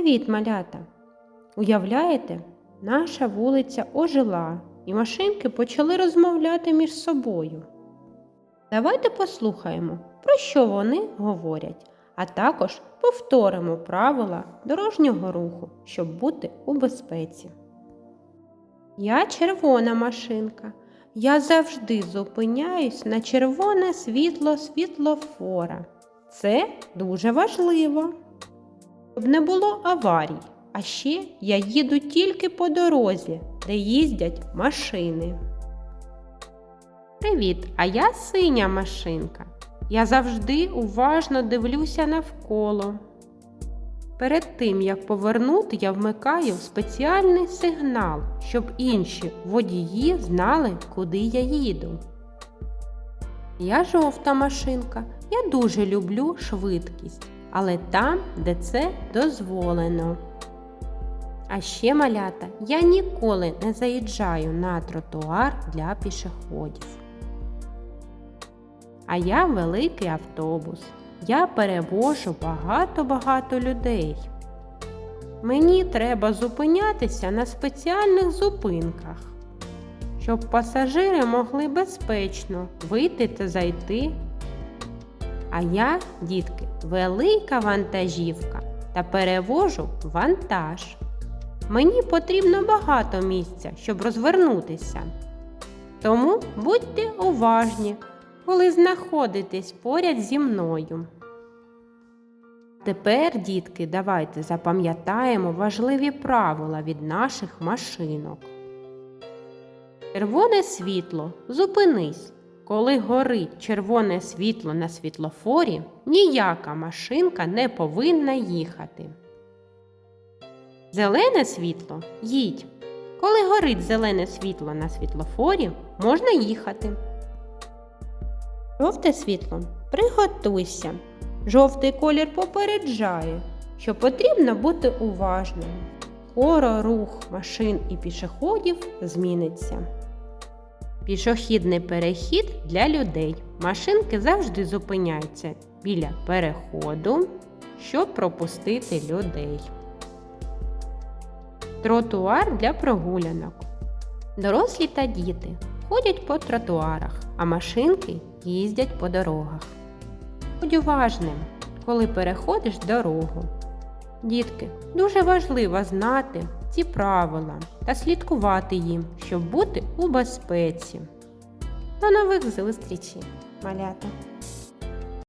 Привіт, малята! Уявляєте, наша вулиця ожила, і машинки почали розмовляти між собою. Давайте послухаємо, про що вони говорять, а також повторимо правила дорожнього руху, щоб бути у безпеці. Я червона машинка. Я завжди зупиняюсь на червоне світло світлофора. Це дуже важливо щоб не було аварій. А ще я їду тільки по дорозі, де їздять машини. Привіт, а я синя машинка. Я завжди уважно дивлюся навколо. Перед тим, як повернути, я вмикаю спеціальний сигнал, щоб інші водії знали, куди я їду. Я жовта машинка. Я дуже люблю швидкість але там, де це дозволено. А ще малята я ніколи не заїжджаю на тротуар для пішоходів. А я великий автобус. Я перевожу багато-багато людей. Мені треба зупинятися на спеціальних зупинках, щоб пасажири могли безпечно вийти та зайти а я, дітки, велика вантажівка та перевожу вантаж. Мені потрібно багато місця, щоб розвернутися. Тому будьте уважні, коли знаходитесь поряд зі мною. Тепер, дітки, давайте запам'ятаємо важливі правила від наших машинок. Червоне світло зупинись. Коли горить червоне світло на світлофорі, ніяка машинка не повинна їхати. Зелене світло їдь. Коли горить зелене світло на світлофорі, можна їхати. Жовте світло приготуйся. Жовтий колір попереджає, що потрібно бути уважним. Скоро рух машин і пішоходів зміниться. Пішохідний перехід для людей. Машинки завжди зупиняються біля переходу, щоб пропустити людей. Тротуар для прогулянок. Дорослі та діти ходять по тротуарах, а машинки їздять по дорогах. Будь уважним, коли переходиш дорогу. Дітки, дуже важливо знати ці правила та слідкувати їм, щоб бути у безпеці. До нових зустрічей, малята!